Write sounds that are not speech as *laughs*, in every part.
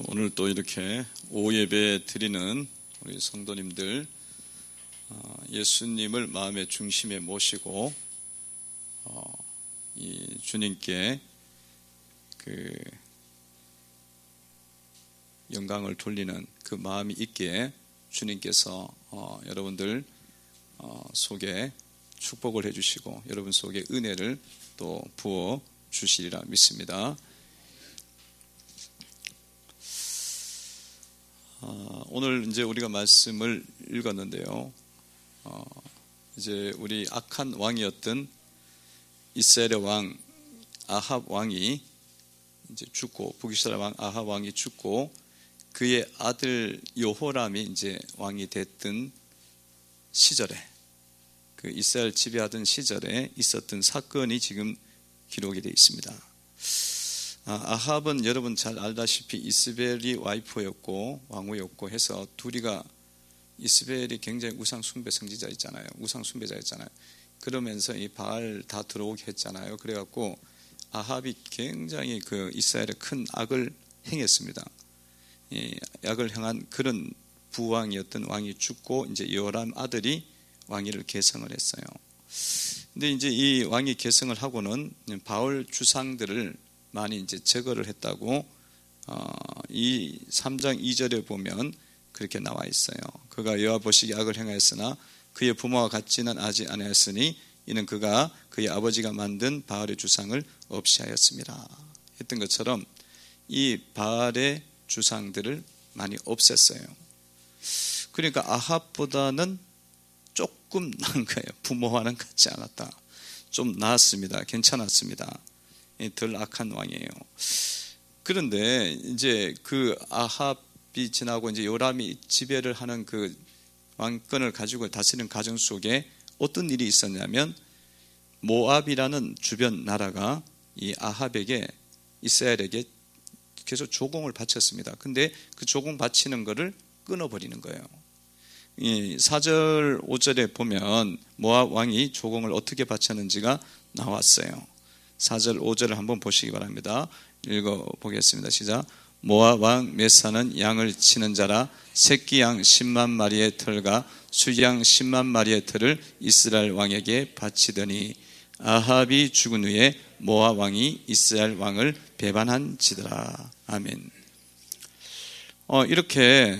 오늘 또 이렇게 오예배 드리는 우리 성도님들 어, 예수님을 마음의 중심에 모시고 어, 이 주님께 그 영광을 돌리는 그 마음이 있기에 주님께서 어, 여러분들 속에 축복을 해주시고 여러분 속에 은혜를 또 부어 주시리라 믿습니다. 오늘 이제 우리가 말씀을 읽었는데요. 어, 이제 우리 악한 왕이었던 이스라엘의 왕 아합 왕이 이제 죽고 북이스라엘 왕 아합 왕이 죽고 그의 아들 요호람이 이제 왕이 됐던 시절에 그 이스라엘 지배하던 시절에 있었던 사건이 지금 기록이 되어 있습니다. 아, 아합은 여러분 잘 알다시피 이스벨이 와이프였고 왕후였고 해서 둘이가 이스벨이 굉장히 우상 숭배 성지자 있잖아요. 우상 숭배자였잖아요. 그러면서 이 바알 다 들어오게 했잖아요. 그래갖고 아합이 굉장히 그 이스라엘의 큰 악을 행했습니다. 이 악을 행한 그런 부왕이었던 왕이 죽고 이제 여람 아들이 왕위를 계승을 했어요. 근데 이제 이 왕이 계승을 하고는 바울 주상들을 많이 이제 제거를 했다고 어, 이 3장 2절에 보면 그렇게 나와 있어요. 그가 여호와 보시기 악을 행하였으나 그의 부모와 같지는 아지 아니하였으니 이는 그가 그의 아버지가 만든 바알의 주상을 없이 하였습니다. 했던 것처럼 이 바알의 주상들을 많이 없앴어요. 그러니까 아합보다는 조금 *laughs* 나은 거예요. 부모와는 같지 않았다. 좀 나았습니다. 괜찮았습니다. 덜 악한 왕이에요. 그런데 이제 그 아합이 지나고 이제 요람이 지배를 하는 그 왕권을 가지고 다스리는 가정 속에 어떤 일이 있었냐면 모압이라는 주변 나라가 이 아합에게 이스라엘에게 계속 조공을 바쳤습니다. 근데 그 조공 바치는 것을 끊어버리는 거예요. 이 4절 5절에 보면 모압 왕이 조공을 어떻게 바쳤는지가 나왔어요. 4절 5절을 한번 보시기 바랍니다. 읽어 보겠습니다. 시작. 모압 왕 메사는 양을 치는 자라 새끼 양 10만 마리의 털과 수양 10만 마리의 털을 이스라엘 왕에게 바치더니 아합이 죽은 후에 모압 왕이 이스라엘 왕을 배반한지더라. 아멘. 어, 이렇게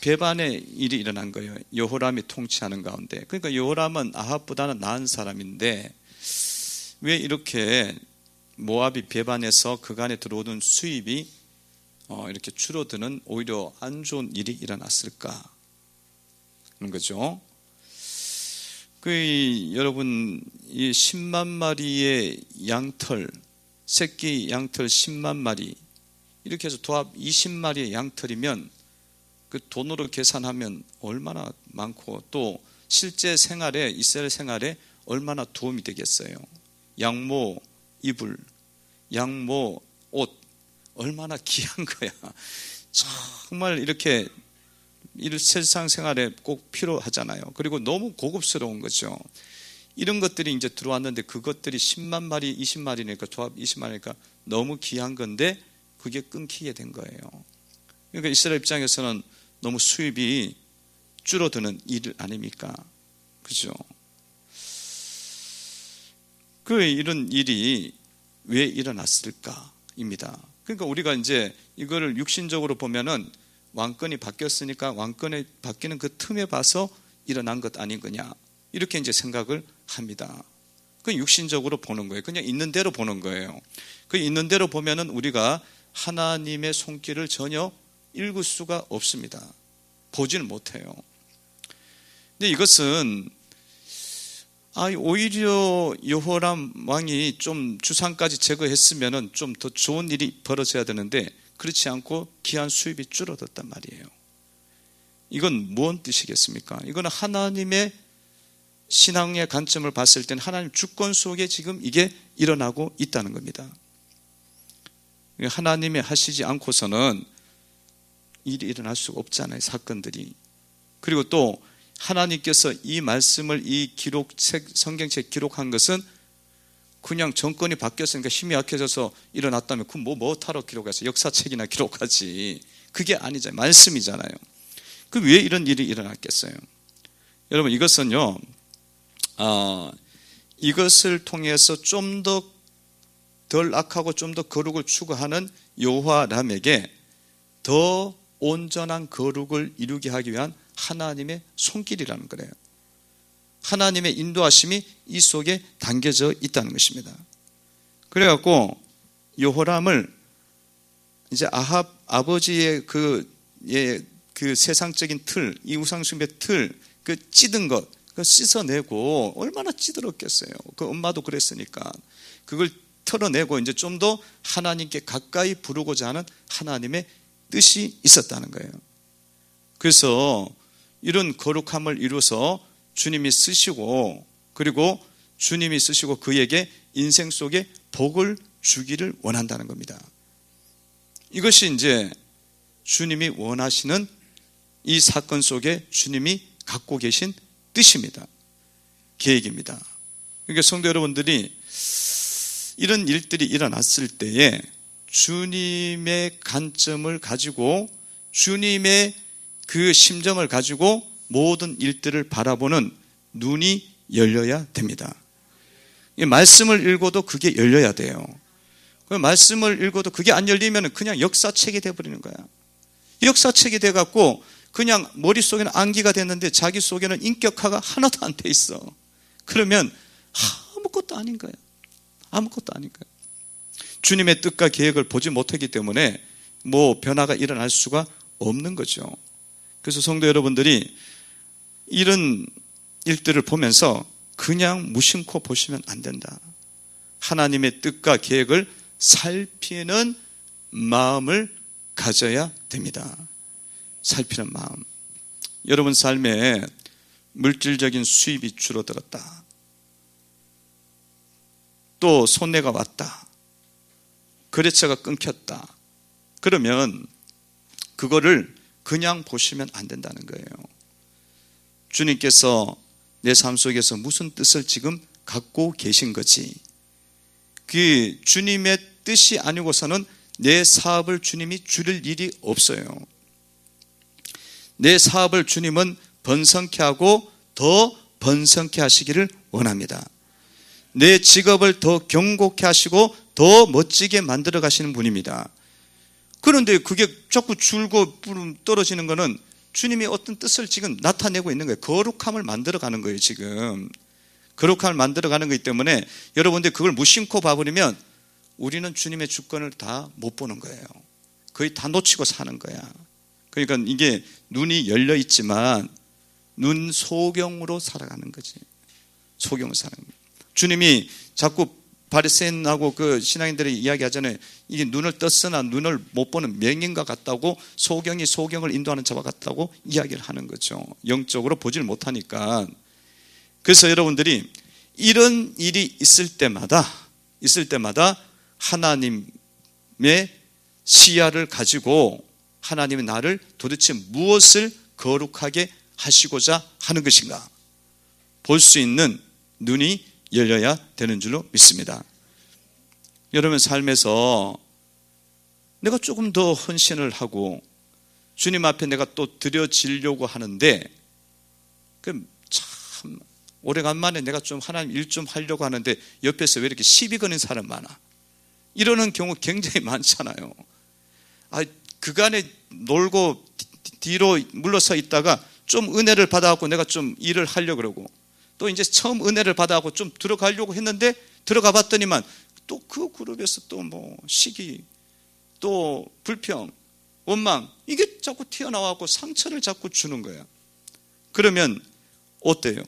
배반의 일이 일어난 거예요. 여호람이 통치하는 가운데. 그러니까 여호람은 아합보다는 나은 사람인데 왜 이렇게 모압이 배반해서 그간에 들어오는 수입이 어, 이렇게 줄어드는 오히려 안 좋은 일이 일어났을까? 그런 거죠. 그 여러분 이 10만 마리의 양털 새끼 양털 10만 마리 이렇게 해서 도합 20마리의 양털이면 그 돈으로 계산하면 얼마나 많고 또 실제 생활에 이스라엘 생활에 얼마나 도움이 되겠어요. 양모 이불, 양모 옷 얼마나 귀한 거야. 정말 이렇게 세상 생활에 꼭 필요하잖아요. 그리고 너무 고급스러운 거죠. 이런 것들이 이제 들어왔는데 그것들이 10만 마리, 20마리니까 조합 20마리니까 너무 귀한 건데 그게 끊기게 된 거예요. 그러니까 이스라엘 입장에서는 너무 수입이 줄어드는 일 아닙니까? 그죠? 그 이런 일이 왜 일어났을까입니다. 그러니까 우리가 이제 이거를 육신적으로 보면은 왕권이 바뀌었으니까 왕권이 바뀌는 그 틈에 봐서 일어난 것 아닌 거냐 이렇게 이제 생각을 합니다. 그 육신적으로 보는 거예요. 그냥 있는 대로 보는 거예요. 그 있는 대로 보면은 우리가 하나님의 손길을 전혀 읽을 수가 없습니다. 보지는 못해요. 근데 이것은 아, 오히려 여호람 왕이 좀 주상까지 제거했으면 좀 더 좋은 일이 벌어져야 되는데 그렇지 않고 귀한 수입이 줄어들단 말이에요. 이건 무슨 뜻이겠습니까? 이거는 하나님의 신앙의 관점을 봤을 때는 하나님 주권 속에 지금 이게 일어나고 있다는 겁니다. 하나님이 하시지 않고서는 일이 일어날 수가 없잖아요, 사건들이. 그리고 또 하나님께서 이 말씀을 이 기록책 성경책 기록한 것은 그냥 정권이 바뀌었으니까 힘이 약해져서 일어났다면 그뭐 뭐타로 기록해서 역사책이나 기록하지. 그게 아니잖아요. 말씀이잖아요. 그왜 이런 일이 일어났겠어요? 여러분 이것은요 아, 이것을 통해서 좀 더 덜 악하고 좀 더 거룩을 추구하는 요화람에게 더 온전한 거룩을 이루게 하기 위한 하나님의 손길이라는 거래요. 하나님의 인도하심이 이 속에 담겨져 있다는 것입니다. 그래갖고 요호람을 이제 아합 아버지의 그, 예, 그 세상적인 틀, 이 우상숭배 틀, 그 찌든 것, 그 씻어내고 얼마나 찌들었겠어요. 그 엄마도 그랬으니까 그걸 털어내고 이제 좀 더 하나님께 가까이 부르고자 하는 하나님의 뜻이 있었다는 거예요. 그래서 이런 거룩함을 이루어서 주님이 쓰시고 그리고 주님이 쓰시고 그에게 인생 속에 복을 주기를 원한다는 겁니다. 이것이 이제 주님이 원하시는 이 사건 속에 주님이 갖고 계신 뜻입니다. 계획입니다. 그러니까 성도 여러분들이 이런 일들이 일어났을 때에 주님의 관점을 가지고 주님의 그 심정을 가지고 모든 일들을 바라보는 눈이 열려야 됩니다. 말씀을 읽어도 그게 열려야 돼요. 그 말씀을 읽어도 그게 안 열리면 그냥 역사책이 돼버리는 거야. 역사책이 돼갖고 그냥 머릿속에는 암기가 됐는데 자기 속에는 인격화가 하나도 안 돼 있어. 그러면 아무것도 아닌 거야. 아무것도 아닌 거야. 주님의 뜻과 계획을 보지 못하기 때문에 뭐 변화가 일어날 수가 없는 거죠. 그래서 성도 여러분들이 이런 일들을 보면서 그냥 무심코 보시면 안 된다. 하나님의 뜻과 계획을 살피는 마음을 가져야 됩니다. 살피는 마음. 여러분 삶에 물질적인 수입이 줄어들었다. 또 손해가 왔다. 거래처가 끊겼다. 그러면 그거를 그냥 보시면 안 된다는 거예요. 주님께서 내 삶 속에서 무슨 뜻을 지금 갖고 계신 거지. 그 주님의 뜻이 아니고서는 내 사업을 주님이 줄일 일이 없어요. 내 사업을 주님은 번성케 하고 더 번성케 하시기를 원합니다. 내 직업을 더 경고케 하시고 더 멋지게 만들어 가시는 분입니다. 그런데 그게 자꾸 줄고 떨어지는 것은 주님이 어떤 뜻을 지금 나타내고 있는 거예요. 거룩함을 만들어 가는 거예요, 지금. 거룩함을 만들어 가는 거기 때문에 여러분들 그걸 무심코 봐버리면 우리는 주님의 주권을 다 못 보는 거예요. 거의 다 놓치고 사는 거야. 그러니까 이게 눈이 열려 있지만 눈 소경으로 살아가는 거지. 소경으로 사는 거예요. 주님이 자꾸 바리새인하고 그 신앙인들이 이야기하잖아요. 이게 눈을 떴으나 눈을 못 보는 맹인과 같다고 소경이 소경을 인도하는 자와 같다고 이야기를 하는 거죠. 영적으로 보질 못하니까. 그래서 여러분들이 이런 일이 있을 때마다 있을 때마다 하나님의 시야를 가지고 하나님의 나를 도대체 무엇을 거룩하게 하시고자 하는 것인가 볼 수 있는 눈이 열려야 되는 줄로 믿습니다. 여러분 삶에서 내가 조금 더 헌신을 하고 주님 앞에 내가 또 드려지려고 하는데 그참 오래간만에 내가 좀 하나님 일 좀 하려고 하는데 옆에서 왜 이렇게 시비 거는 사람 많아? 이러는 경우 굉장히 많잖아요. 아, 그간에 놀고 뒤로 물러서 있다가 좀 은혜를 받아갖고 내가 좀 일을 하려고 그러고 또 이제 처음 은혜를 받아갖고 좀 들어가려고 했는데 들어가 봤더니만 또 그 그룹에서 또 뭐 시기 또 불평 원망 이게 자꾸 튀어나와갖고 상처를 자꾸 주는 거야 그러면 어때요?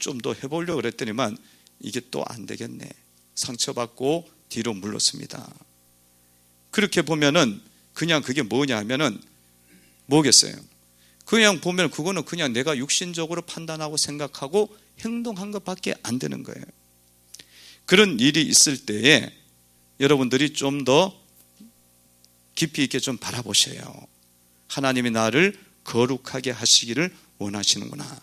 좀 더 해보려고 그랬더니만 이게 또 안 되겠네 상처받고 뒤로 물렀습니다 그렇게 보면은 그냥 그게 뭐냐 하면은 뭐겠어요? 그냥 보면 그거는 그냥 내가 육신적으로 판단하고 생각하고 행동한 것밖에 안 되는 거예요. 그런 일이 있을 때에 여러분들이 좀 더 깊이 있게 좀 바라보셔요. 하나님이 나를 거룩하게 하시기를 원하시는구나.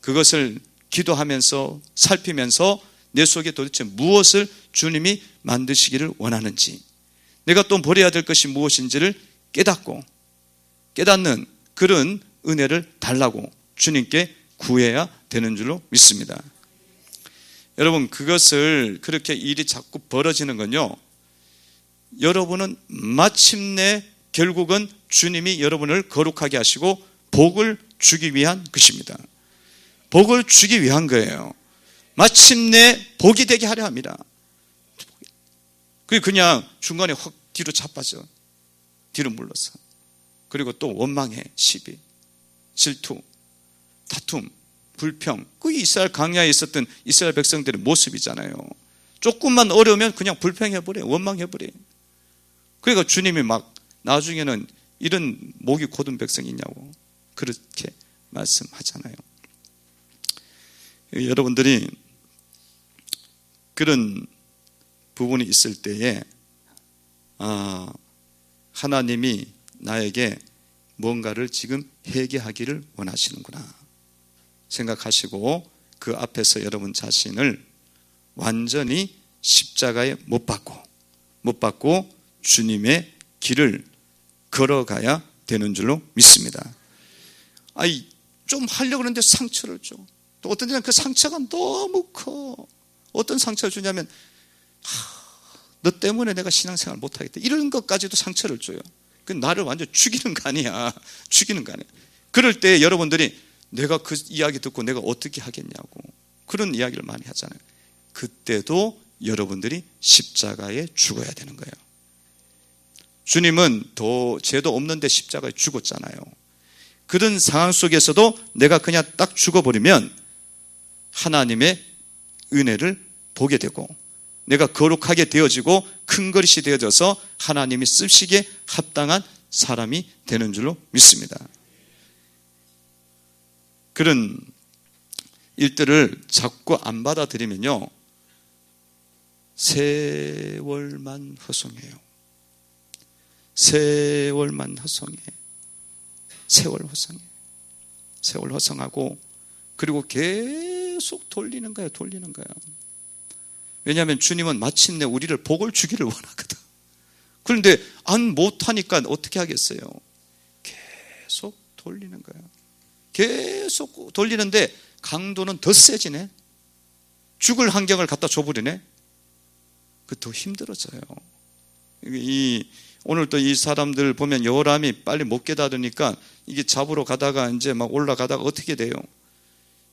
그것을 기도하면서 살피면서 내 속에 도대체 무엇을 주님이 만드시기를 원하는지 내가 또 버려야 될 것이 무엇인지를 깨닫고 깨닫는 그런 은혜를 달라고 주님께 구해야 되는 줄로 믿습니다. 여러분 그것을 그렇게 일이 자꾸 벌어지는 건요. 여러분은 마침내 결국은 주님이 여러분을 거룩하게 하시고 복을 주기 위한 것입니다. 복을 주기 위한 거예요. 마침내 복이 되게 하려 합니다. 그게 그냥 중간에 확 뒤로 자빠져. 뒤로 물러서. 그리고 또 원망해, 시비, 질투, 다툼, 불평. 그 이스라엘 강야에 있었던 이스라엘 백성들의 모습이잖아요. 조금만 어려우면 그냥 불평해버려, 원망해버려. 그러니까 주님이 막 나중에는 이런 목이 고든 백성이 있냐고 그렇게 말씀하잖아요. 여러분들이 그런 부분이 있을 때에 아, 하나님이 나에게 뭔가를 지금 회개하기를 원하시는구나 생각하시고 그 앞에서 여러분 자신을 완전히 십자가에 못 박고 못 박고 주님의 길을 걸어가야 되는 줄로 믿습니다. 아이 좀 하려고 하는데 상처를 줘. 또 어떤 데는 그 상처가 너무 커. 어떤 상처를 주냐면 하, 너 때문에 내가 신앙생활 못하겠다. 이런 것까지도 상처를 줘요. 그 나를 완전 죽이는 거 아니야. *laughs* 죽이는 거 아니야. 그럴 때 여러분들이 내가 그 이야기 듣고 내가 어떻게 하겠냐고 그런 이야기를 많이 하잖아요. 그때도 여러분들이 십자가에 죽어야 되는 거예요. 주님은 더 죄도 없는데 십자가에 죽었잖아요. 그런 상황 속에서도 내가 그냥 딱 죽어버리면 하나님의 은혜를 보게 되고 내가 거룩하게 되어지고 큰 그릇이 되어져서 하나님이 쓰시기에 합당한 사람이 되는 줄로 믿습니다. 그런 일들을 자꾸 안 받아들이면요. 세월만 허송해요. 세월만 허송해. 세월 허송해. 세월 허송하고 그리고 계속 돌리는 거예요. 돌리는 거야. 왜냐하면 주님은 마침내 우리를 복을 주기를 원하거든. 그런데 안 못하니까 어떻게 하겠어요? 계속 돌리는 거야. 계속 돌리는데 강도는 더 세지네. 죽을 환경을 갖다 줘버리네. 그 더 힘들어져요. 이 오늘 또 이 사람들 보면 여호람이 빨리 못 깨닫으니까 이게 잡으러 가다가 이제 막 올라가다가 어떻게 돼요?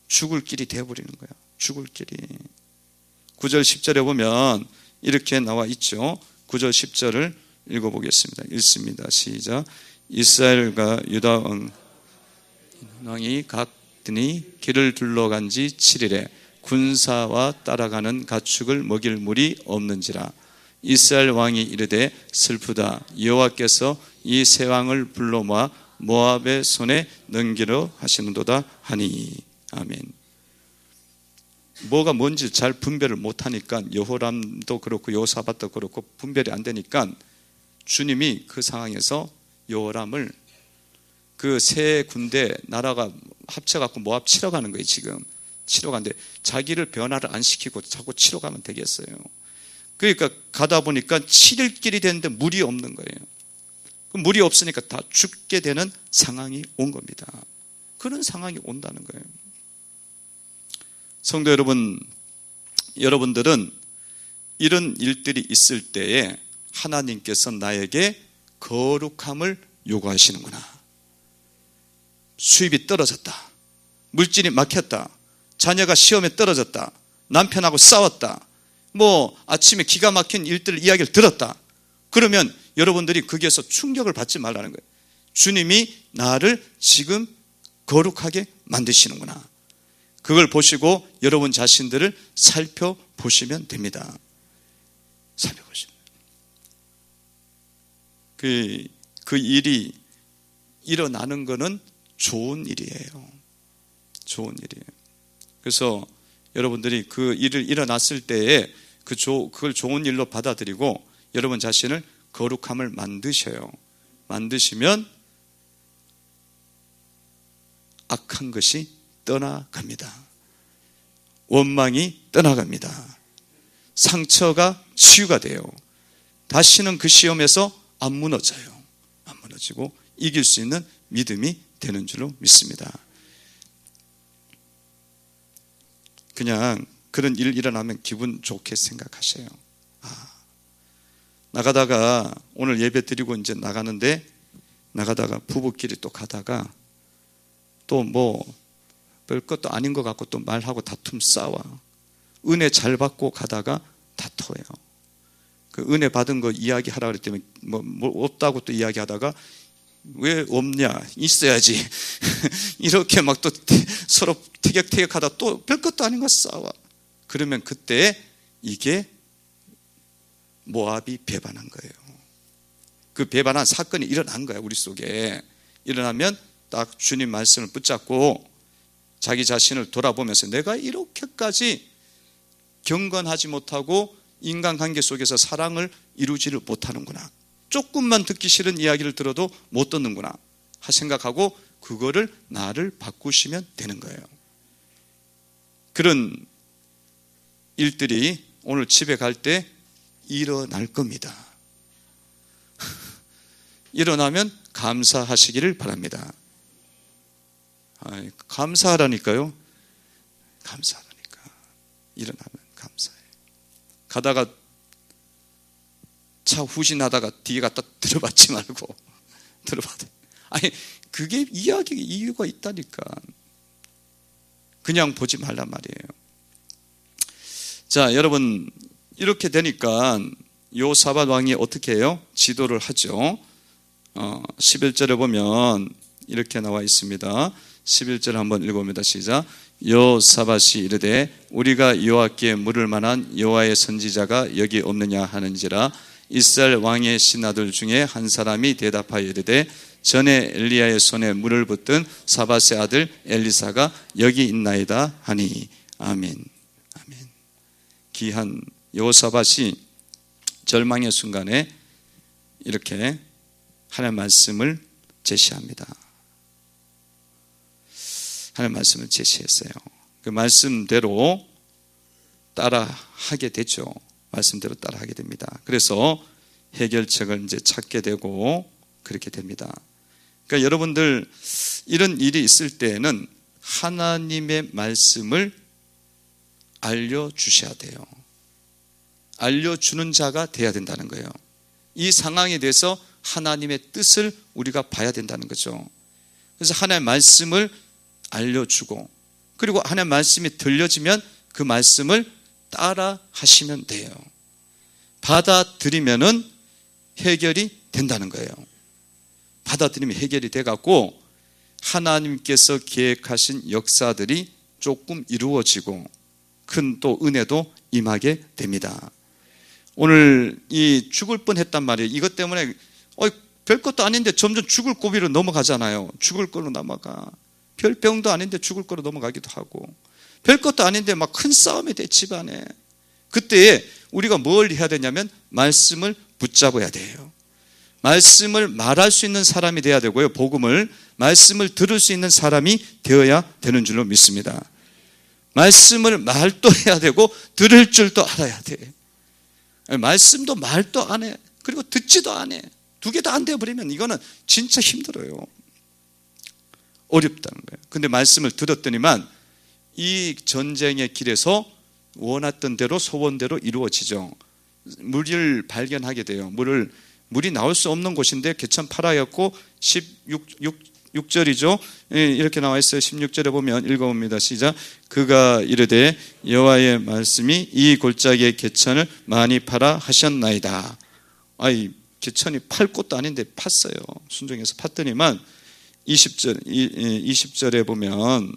죽을 길이 되어버리는 거야. 죽을 길이. 9절 10절에 보면 이렇게 나와 있죠. 9절 10절을 읽어보겠습니다. 읽습니다. 시작. 이스라엘과 유다 왕이 각등이 길을 둘러간 지 7일에 군사와 따라가는 가축을 먹일 물이 없는지라 이스라엘 왕이 이르되 슬프다 여호와께서 이 세 왕을 불러 모아 모압의 손에 넘기려 하시는도다 하니 아멘. 뭐가 뭔지 잘 분별을 못하니까 여호람도 그렇고 여호사밧도 그렇고 분별이 안 되니까 주님이 그 상황에서 여호람을 그 세 군대 나라가 합쳐갖고 모압 치러 가는 거예요 지금. 치러 가는데 자기를 변화를 안 시키고 자꾸 치러 가면 되겠어요. 그러니까 가다 보니까 7일 길이 됐는데 물이 없는 거예요. 물이 없으니까 다 죽게 되는 상황이 온 겁니다. 그런 상황이 온다는 거예요 성도 여러분, 여러분들은 이런 일들이 있을 때에 하나님께서 나에게 거룩함을 요구하시는구나. 수입이 떨어졌다. 물질이 막혔다. 자녀가 시험에 떨어졌다. 남편하고 싸웠다. 뭐 아침에 기가 막힌 일들 이야기를 들었다. 그러면 여러분들이 거기에서 충격을 받지 말라는 거예요. 주님이 나를 지금 거룩하게 만드시는구나. 그걸 보시고 여러분 자신들을 살펴보시면 됩니다. 살펴보시면. 그, 그 일이 일어나는 것은 좋은 일이에요. 좋은 일이에요. 그래서 여러분들이 그 일을 일어났을 때에 그 조, 그걸 좋은 일로 받아들이고 여러분 자신을 거룩함을 만드셔요. 만드시면 악한 것이 떠나갑니다. 원망이 떠나갑니다. 상처가 치유가 돼요. 다시는 그 시험에서 안 무너져요. 안 무너지고 이길 수 있는 믿음이 되는 줄로 믿습니다. 그냥 그런 일 일어나면 기분 좋게 생각하세요. 아, 나가다가 오늘 예배 드리고 이제 나가는데 나가다가 부부끼리 또 가다가 또 뭐 별 것도 아닌 것 같고 또 말하고 다툼 싸워. 은혜 잘 받고 가다가 다퉈요. 그 은혜 받은 거 이야기하라 그랬더니 뭐, 뭐 없다고 또 이야기하다가 왜 없냐? 있어야지. *laughs* 이렇게 막 또 서로 티격태격하다 또 별것도 아닌 거 싸워. 그러면 그때 이게 모압이 배반한 거예요. 그 배반한 사건이 일어난 거야 우리 속에. 일어나면 딱 주님 말씀을 붙잡고 자기 자신을 돌아보면서 내가 이렇게까지 경건하지 못하고 인간관계 속에서 사랑을 이루지를 못하는구나 조금만 듣기 싫은 이야기를 들어도 못 듣는구나 생각하고 그거를 나를 바꾸시면 되는 거예요. 그런 일들이 오늘 집에 갈 때 일어날 겁니다. *laughs* 일어나면 감사하시기를 바랍니다. 감사하라니까요. 감사하라니까. 일어나면 감사해. 가다가 차 후진하다가 뒤에 갖다 들어받지 말고 *laughs* 들어받아. 아니 그게 이야기 이유가 있다니까. 그냥 보지 말란 말이에요. 자, 여러분 이렇게 되니까 요 사밧 왕이 어떻게 해요? 지도를 하죠. 어, 11절에 보면 이렇게 나와 있습니다. 11절 한번 읽어봅니다. 시작. 요사밧이 이르되 우리가 여호와께 물을 만한 여호와의 선지자가 여기 없느냐 하는지라 이스라엘 왕의 신하들 중에 한 사람이 대답하여 이르되 전에 엘리야의 손에 물을 붓던 사바세 아들 엘리사가 여기 있나이다 하니 아멘 아멘 귀한 여호사밧이 절망의 순간에 이렇게 하나님 말씀을 제시합니다 하나님 말씀을 제시했어요 그 말씀대로 따라 하게 되죠 말씀대로 따라 하게 됩니다. 그래서 해결책을 이제 찾게 되고 그렇게 됩니다. 그러니까 여러분들 이런 일이 있을 때에는 하나님의 말씀을 알려주셔야 돼요. 알려주는 자가 돼야 된다는 거예요. 이 상황에 대해서 하나님의 뜻을 우리가 봐야 된다는 거죠. 그래서 하나님의 말씀을 알려주고 그리고 하나님의 말씀이 들려지면 그 말씀을 따라 하시면 돼요. 받아들이면은 해결이 된다는 거예요. 받아들이면 해결이 돼 갖고 하나님께서 계획하신 역사들이 조금 이루어지고 큰 또 은혜도 임하게 됩니다. 오늘 이 죽을 뻔 했단 말이에요. 이것 때문에 어 별것도 아닌데 점점 죽을 고비로 넘어가잖아요. 죽을 걸로 넘어가. 별 병도 아닌데 죽을 거로 넘어가기도 하고 별 것도 아닌데 막 큰 싸움이 돼 집안에. 그때 우리가 뭘 해야 되냐면 말씀을 붙잡아야 돼요. 말씀을 말할 수 있는 사람이 돼야 되고요. 복음을 말씀을 들을 수 있는 사람이 되어야 되는 줄로 믿습니다. 말씀을 말도 *laughs* 해야 되고 들을 줄도 알아야 돼. 말씀도 말도 안 해. 그리고 듣지도 안 해. 두 개 다안 되어 버리면 이거는 진짜 힘들어요. 어렵다는 거예요. 근데 말씀을 들었더니만 이 전쟁의 길에서 원했던 대로 소원대로 이루어지죠. 물을 발견하게 돼요. 물을 물이 나올 수 없는 곳인데 개천 파라였고 16 6, 절이죠 예, 이렇게 나와 있어요. 16절에 보면 읽어봅니다. 시작. 그가 이르되 여호와의 말씀이 이 골짜기의 개천을 많이 팔아 하셨나이다. 아이 개천이 팔 곳도 아닌데 팠어요. 순종해서 팠더니만 20절 20절에 보면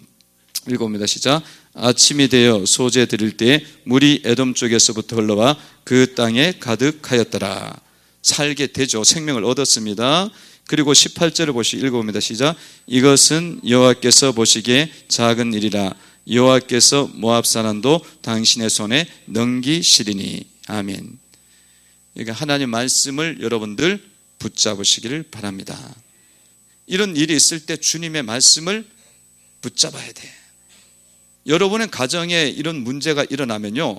읽어봅니다. 시작. 아침이 되어 소재 드릴 때 물이 에돔 쪽에서부터 흘러와 그 땅에 가득하였더라. 살게 되죠. 생명을 얻었습니다. 그리고 18절을 보시 읽어봅니다. 시작. 이것은 여호와께서 보시기에 작은 일이라. 여호와께서 모압 사람도 당신의 손에 넘기시리니. 아멘. 그러니까 하나님 말씀을 여러분들 붙잡으시기를 바랍니다. 이런 일이 있을 때 주님의 말씀을 붙잡아야 돼. 여러분의 가정에 이런 문제가 일어나면요.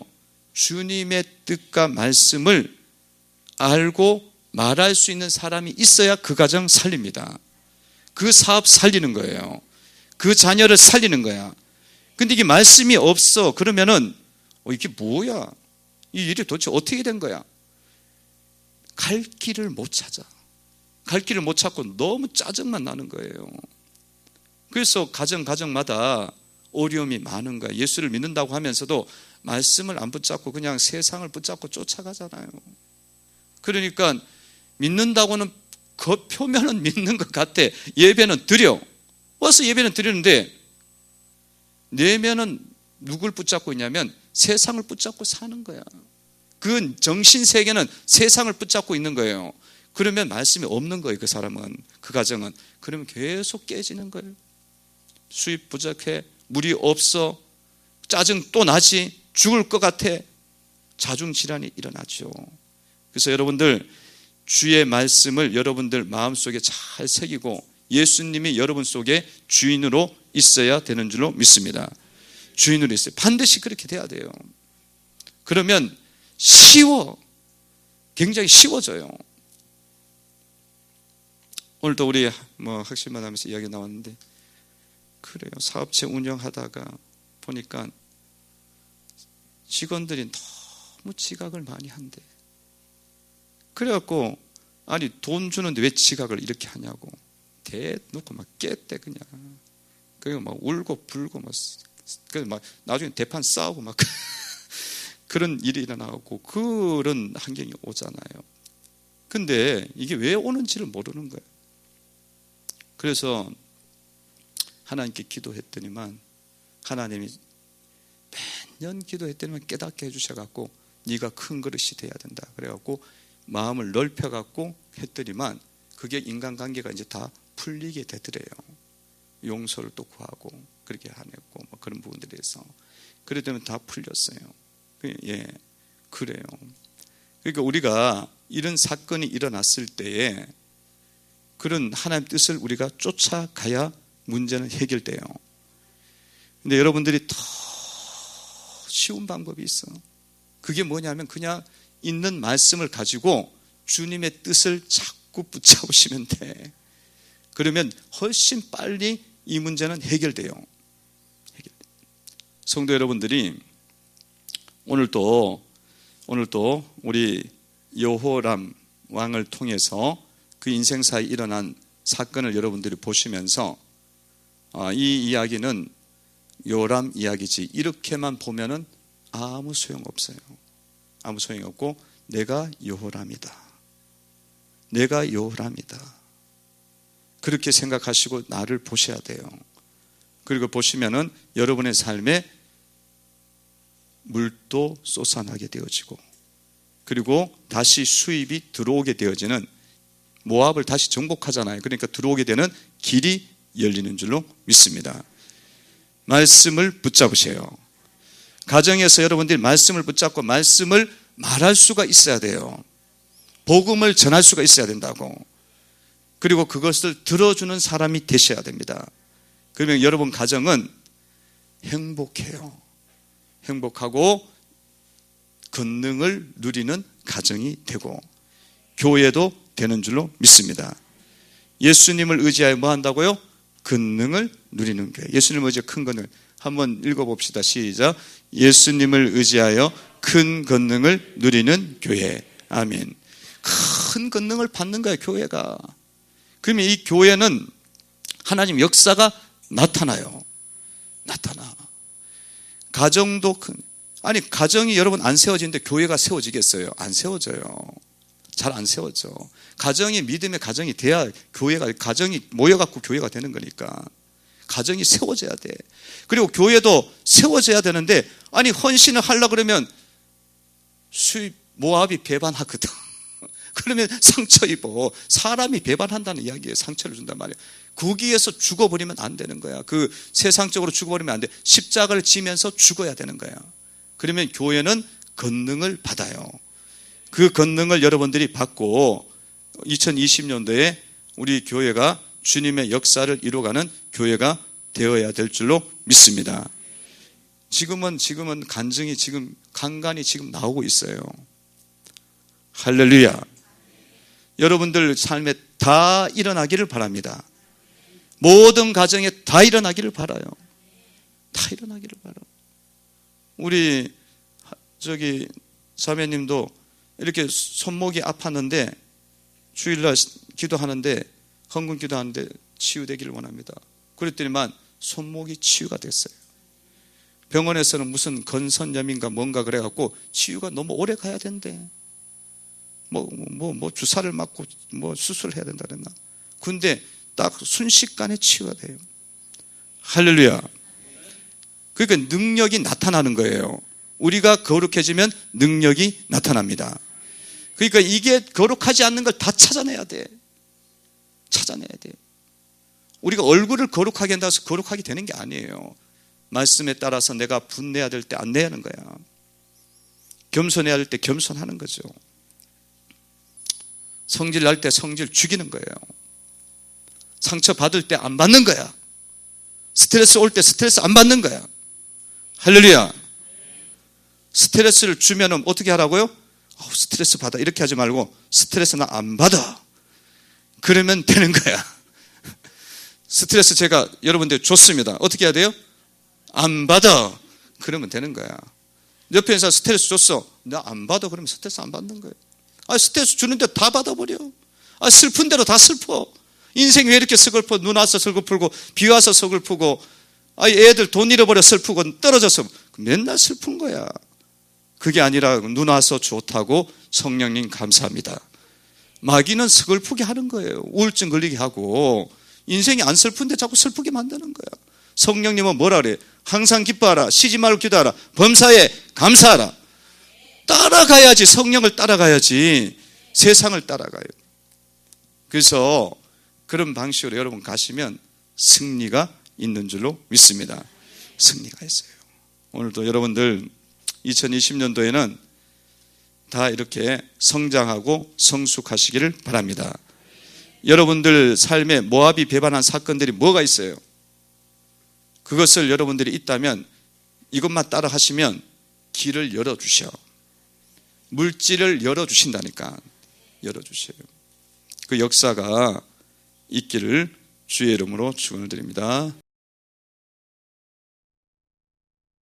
주님의 뜻과 말씀을 알고 말할 수 있는 사람이 있어야 그 가정 살립니다. 그 사업 살리는 거예요. 그 자녀를 살리는 거야. 근데 이게 말씀이 없어. 그러면은, 어, 이게 뭐야? 이 일이 도대체 어떻게 된 거야? 갈 길을 못 찾아. 갈 길을 못 찾고 너무 짜증만 나는 거예요. 그래서 가정 가정마다 어려움이 많은 거야. 예수를 믿는다고 하면서도 말씀을 안 붙잡고 그냥 세상을 붙잡고 쫓아가잖아요. 그러니까 믿는다고는 그 표면은 믿는 것 같아. 예배는 드려. 와서 예배는 드리는데 내면은 누굴 붙잡고 있냐면 세상을 붙잡고 사는 거야. 그 정신 세계는 세상을 붙잡고 있는 거예요. 그러면 말씀이 없는 거예요. 그 사람은 그 가정은 그러면 계속 깨지는 거예요. 수입 부족해, 물이 없어, 짜증 또 나지, 죽을 것 같아. 자중 질환이 일어나죠. 그래서 여러분들 주의 말씀을 여러분들 마음속에 잘 새기고 예수님이 여러분 속에 주인으로 있어야 되는 줄로 믿습니다. 주인으로 있어요. 반드시 그렇게 돼야 돼요. 그러면 쉬워. 굉장히 쉬워져요. 오늘도 우리 뭐 학실만 하면서 이야기 나왔는데 그래요. 사업체 운영하다가 보니까 직원들이 너무 지각을 많이 한대. 그래갖고 아니 돈 주는데 왜 지각을 이렇게 하냐고 대놓고 막 깼대 그냥. 그리고 막 울고 불고 막 그래서 막 나중에 대판 싸우고 막 *laughs* 그런 일이 일어나고 그런 환경이 오잖아요. 근데 이게 왜 오는지를 모르는 거예요. 그래서 하나님께 기도했더니만 하나님이 매년 기도했더니만 깨닫게 해주셔갖고 네가 큰 그릇이 돼야 된다. 그래갖고 마음을 넓혀갖고 했더니만 그게 인간관계가 이제 다 풀리게 되더래요. 용서를 또 구하고 그렇게 하냈고 뭐 그런 부분들에서 그랬더니 다 풀렸어요. 예, 그래요. 그러니까 우리가 이런 사건이 일어났을 때에 그런 하나님 뜻을 우리가 쫓아가야 문제는 해결돼요. 근데 여러분들이 더 쉬운 방법이 있어. 그게 뭐냐면 그냥 있는 말씀을 가지고 주님의 뜻을 자꾸 붙잡으시면 돼. 그러면 훨씬 빨리 이 문제는 해결돼요. 해결. 성도 여러분들이 오늘도 오늘도 우리 여호람 왕을 통해서 그 인생사에 일어난 사건을 여러분들이 보시면서 아, 이 이야기는 요람 이야기지 이렇게만 보면은 아무 소용 없어요. 아무 소용이 없고 내가 여호람이다. 내가 여호람이다. 그렇게 생각하시고 나를 보셔야 돼요. 그리고 보시면은 여러분의 삶에 물도 쏟아나게 되어지고 그리고 다시 수입이 들어오게 되어지는 모압을 다시 정복하잖아요. 그러니까 들어오게 되는 길이 열리는 줄로 믿습니다. 말씀을 붙잡으세요. 가정에서 여러분들이 말씀을 붙잡고 말씀을 말할 수가 있어야 돼요. 복음을 전할 수가 있어야 된다고. 그리고 그것을 들어주는 사람이 되셔야 됩니다. 그러면 여러분 가정은 행복해요. 행복하고 권능을 누리는 가정이 되고 교회도 되는 줄로 믿습니다. 예수님을 의지하여 뭐 한다고요? 권능을 누리는 교회. 예수님을 의지하여 큰 권능. 한번 읽어봅시다. 시작. 예수님을 의지하여 큰 권능을 누리는 교회. 아멘. 큰 권능을 받는 거예요, 교회가. 그러면 이 교회는 하나님 역사가 나타나요. 나타나. 가정도 큰, 아니, 가정이 여러분 안 세워지는데 교회가 세워지겠어요? 안 세워져요. 잘 안 세워져. 가정이 믿음의 가정이 돼야 교회가, 가정이 모여갖고 교회가 되는 거니까. 가정이 세워져야 돼. 그리고 교회도 세워져야 되는데, 아니, 헌신을 하려 그러면 수입, 모압이 배반하거든. *laughs* 그러면 상처 입어. 사람이 배반한다는 이야기에 상처를 준단 말이야. 거기에서 죽어버리면 안 되는 거야. 그 세상적으로 죽어버리면 안 돼. 십자가를 지면서 죽어야 되는 거야. 그러면 교회는 권능을 받아요. 그 권능을 여러분들이 받고 2020년도에 우리 교회가 주님의 역사를 이루어가는 교회가 되어야 될 줄로 믿습니다. 지금은 지금은 간증이 지금 간간히 지금 나오고 있어요. 할렐루야. 여러분들 삶에 다 일어나기를 바랍니다. 모든 가정에 다 일어나기를 바라요. 다 일어나기를 바라. 우리 저기 사모님도 이렇게 손목이 아팠는데 주일날 기도하는데 헌금 기도하는데 치유되기를 원합니다. 그랬더니만 손목이 치유가 됐어요. 병원에서는 무슨 건선염인가 뭔가 그래갖고 치유가 너무 오래 가야 된대. 뭐, 뭐, 뭐, 주사를 맞고 뭐 수술해야 된다 그랬나. 근데 딱 순식간에 치유가 돼요. 할렐루야. 그러니까 능력이 나타나는 거예요. 우리가 거룩해지면 능력이 나타납니다. 그러니까 이게 거룩하지 않는 걸 다 찾아내야 돼. 찾아내야 돼. 우리가 얼굴을 거룩하게 한다고 해서 거룩하게 되는 게 아니에요. 말씀에 따라서 내가 분내야 될 때 안 내야하는 거야. 겸손해야 될때 겸손하는 거죠. 성질 날 때 성질 죽이는 거예요. 상처 받을 때 안 받는 거야. 스트레스 올 때 스트레스 안 받는 거야. 할렐루야. 스트레스를 주면은 어떻게 하라고요? 어, 스트레스 받아. 이렇게 하지 말고 스트레스 나 안 받아. 그러면 되는 거야. 스트레스 제가 여러분들 줬습니다. 어떻게 해야 돼요? 안 받아. 그러면 되는 거야. 옆에 있는 사람 스트레스 줬어. 나 안 받아. 그러면 스트레스 안 받는 거예요. 아, 스트레스 주는데 다 받아버려. 아, 슬픈 대로 다 슬퍼. 인생 왜 이렇게 슬퍼? 눈 와서 슬프고, 비 와서 슬프고, 아, 애들 돈 잃어버려 슬프고, 떨어져서 맨날 슬픈 거야. 그게 아니라 눈 와서 좋다고 성령님 감사합니다. 마귀는 슬프게 하는 거예요. 우울증 걸리게 하고, 인생이 안 슬픈데 자꾸 슬프게 만드는 거야. 성령님은 뭐라 그래? 항상 기뻐하라. 쉬지 말고 기도하라. 범사에 감사하라. 따라가야지. 성령을 따라가야지. 세상을 따라가요. 그래서 그런 방식으로 여러분 가시면 승리가 있는 줄로 믿습니다. 승리가 있어요. 오늘도 여러분들 2020년도에는 다 이렇게 성장하고 성숙하시기를 바랍니다. 여러분들 삶에 모압이 배반한 사건들이 뭐가 있어요? 그것을 여러분들이 있다면 이것만 따라 하시면 길을 열어주셔. 물질을 열어주신다니까. 열어주셔요. 그 역사가 있기를 주의 이름으로 축원을 드립니다.